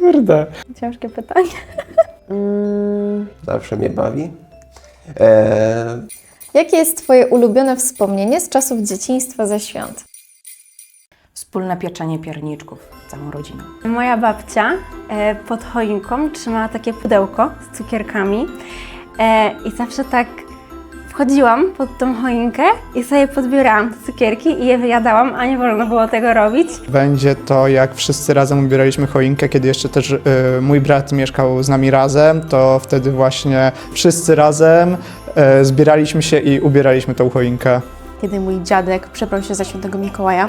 Kurde. Ciężkie pytanie. Mm, zawsze mnie bawi. E, Jakie jest Twoje ulubione wspomnienie z czasów dzieciństwa ze świąt? Wspólne pieczenie pierniczków z całą rodziną. Moja babcia e, pod choinką trzymała takie pudełko z cukierkami e, i zawsze tak wchodziłam pod tą choinkę i sobie podbierałam te cukierki i je wyjadałam, a nie wolno było tego robić. Będzie to jak wszyscy razem ubieraliśmy choinkę, kiedy jeszcze też y, mój brat mieszkał z nami razem, to wtedy właśnie wszyscy razem y, zbieraliśmy się i ubieraliśmy tą choinkę. kiedy mój dziadek przebrał się za świętego Mikołaja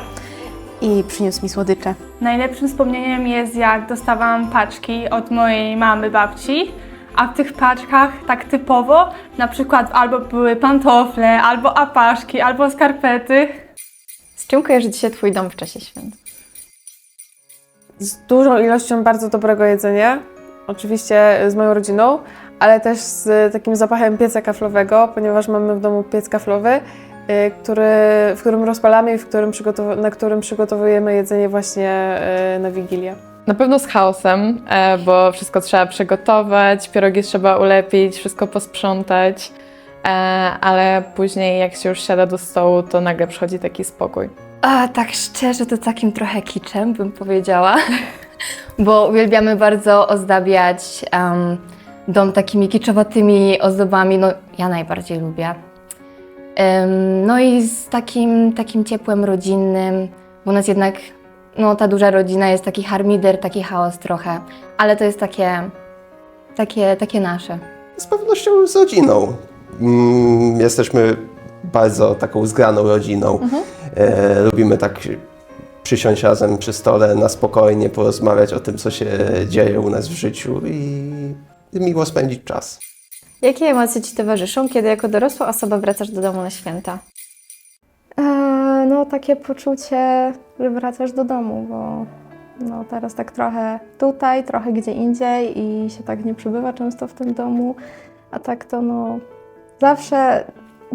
i przyniósł mi słodycze. Najlepszym wspomnieniem jest, jak dostawałam paczki od mojej mamy, babci, a w tych paczkach tak typowo na przykład albo były pantofle, albo apaszki, albo skarpety. Z czym kojarzy Ci się Twój dom w czasie świąt? z dużą ilością bardzo dobrego jedzenia, oczywiście z moją rodziną, ale też z takim zapachem pieca kaflowego, ponieważ mamy w domu piec kaflowy, y, który, w którym rozpalamy i w którym na którym przygotowujemy jedzenie właśnie y, na Wigilię. Na pewno z chaosem, e, bo wszystko trzeba przygotować, pierogi trzeba ulepić, wszystko posprzątać, e, ale później jak się już siada do stołu, to nagle przychodzi taki spokój. A tak szczerze, to takim trochę kiczem bym powiedziała, bo uwielbiamy bardzo ozdabiać em, dom takimi kiczowatymi ozdobami. No, ja najbardziej lubię. Em, no i z takim, takim ciepłem rodzinnym, bo u nas jednak no, ta duża rodzina jest taki harmider, taki chaos trochę, ale to jest takie, takie, takie nasze. z pewnością z rodziną. Mm, Jesteśmy bardzo taką zgraną rodziną. E, lubimy tak przysiąść razem przy stole na spokojnie, porozmawiać o tym, co się dzieje u nas w życiu i i miło spędzić czas. Jakie emocje Ci towarzyszą, kiedy jako dorosła osoba wracasz do domu na święta? no takie poczucie, że wracasz do domu, bo no teraz tak trochę tutaj, trochę gdzie indziej i się tak nie przebywa często w tym domu, a tak to no zawsze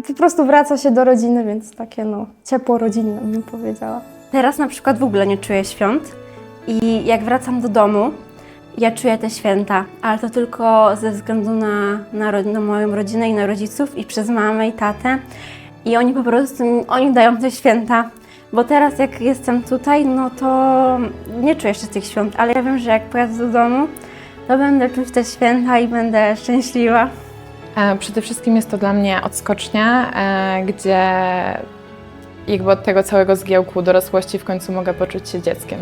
po prostu wraca się do rodziny, więc takie no ciepło rodzinne bym powiedziała. Teraz na przykład w ogóle nie czuję świąt i jak wracam do domu, ja czuję te święta, ale to tylko ze względu na, na, na moją rodzinę i na rodziców i przez mamę i tatę. I oni po prostu, oni dają te święta. Bo teraz jak jestem tutaj, no to nie czuję jeszcze tych świąt, ale ja wiem, że jak pojadę do domu, to będę czuć te święta i będę szczęśliwa. E, Przede wszystkim jest to dla mnie odskocznia, e, gdzie jakby od tego całego zgiełku dorosłości w końcu mogę poczuć się dzieckiem.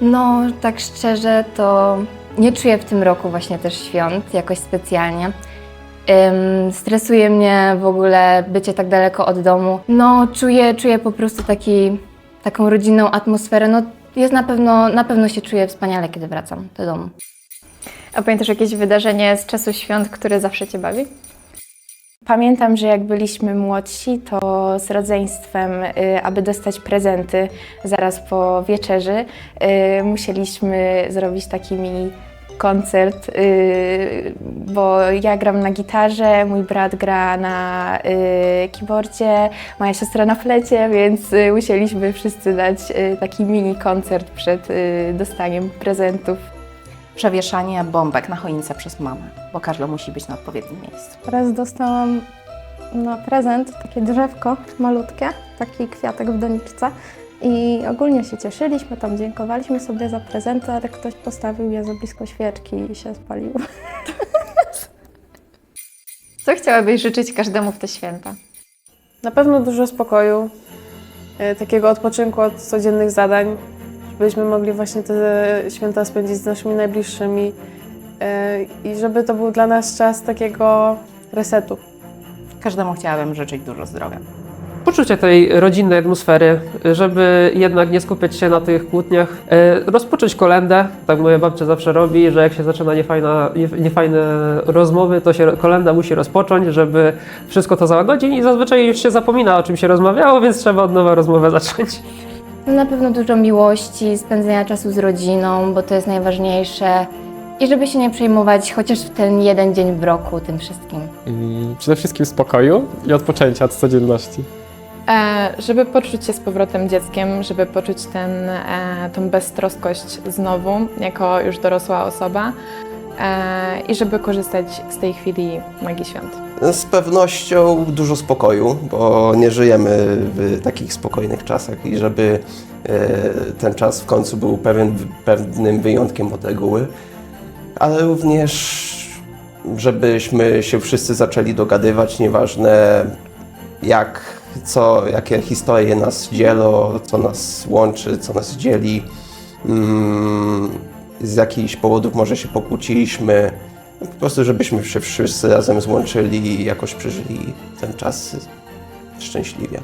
No, tak szczerze, to nie czuję w tym roku właśnie też świąt jakoś specjalnie. Ym, stresuje mnie w ogóle bycie tak daleko od domu. No, czuję, czuję po prostu taki, taką rodzinną atmosferę. No, jest na pewno, na pewno się czuję wspaniale, kiedy wracam do domu. A pamiętasz jakieś wydarzenie z czasu świąt, które zawsze Cię bawi? Pamiętam, że jak byliśmy młodsi, to z rodzeństwem, y, aby dostać prezenty zaraz po wieczerzy, y, musieliśmy zrobić taki mini koncert, y, bo ja gram na gitarze, mój brat gra na y, keyboardzie, moja siostra na flecie, więc y, musieliśmy wszyscy dać taki mini koncert przed dostaniem prezentów. Przewieszanie bombek na choince przez mamę, bo każda musi być na odpowiednim miejscu. Raz dostałam na prezent takie drzewko malutkie, taki kwiatek w doniczce i ogólnie się cieszyliśmy, tam dziękowaliśmy sobie za prezenty, ale ktoś postawił je za blisko świeczki i się spaliło. Co chciałabyś życzyć każdemu w te święta? Na pewno dużo spokoju, y, takiego odpoczynku od codziennych zadań, żebyśmy mogli właśnie te święta spędzić z naszymi najbliższymi y, i żeby to był dla nas czas takiego resetu. Każdemu chciałabym życzyć dużo zdrowia. Poczucie tej rodzinnej atmosfery, żeby jednak nie skupiać się na tych kłótniach, e, rozpocząć kolędę, tak moja babcia zawsze robi, że jak się zaczyna niefajna, nie- niefajne rozmowy, to się kolenda musi rozpocząć, żeby wszystko to załagodzić i zazwyczaj już się zapomina o czym się rozmawiało, więc trzeba od nowa rozmowę zacząć. No, na pewno dużo miłości, spędzenia czasu z rodziną, bo to jest najważniejsze. I żeby się nie przejmować chociaż w ten jeden dzień w roku tym wszystkim. Przede wszystkim spokoju i odpoczęcia od codzienności. E, żeby poczuć się z powrotem dzieckiem, żeby poczuć ten, e, tą beztroskość znowu, jako już dorosła osoba e, i żeby korzystać z tej chwili magii świąt. Z pewnością dużo spokoju, bo nie żyjemy w takich spokojnych czasach i żeby ten czas w końcu był pewien, pewnym wyjątkiem od reguły, ale również żebyśmy się wszyscy zaczęli dogadywać, nieważne jak, co, jakie historie nas dzielą, co nas łączy, co nas dzieli. Mm, z jakichś powodów może się pokłóciliśmy, po prostu żebyśmy się wszyscy razem złączyli i jakoś przeżyli ten czas szczęśliwie.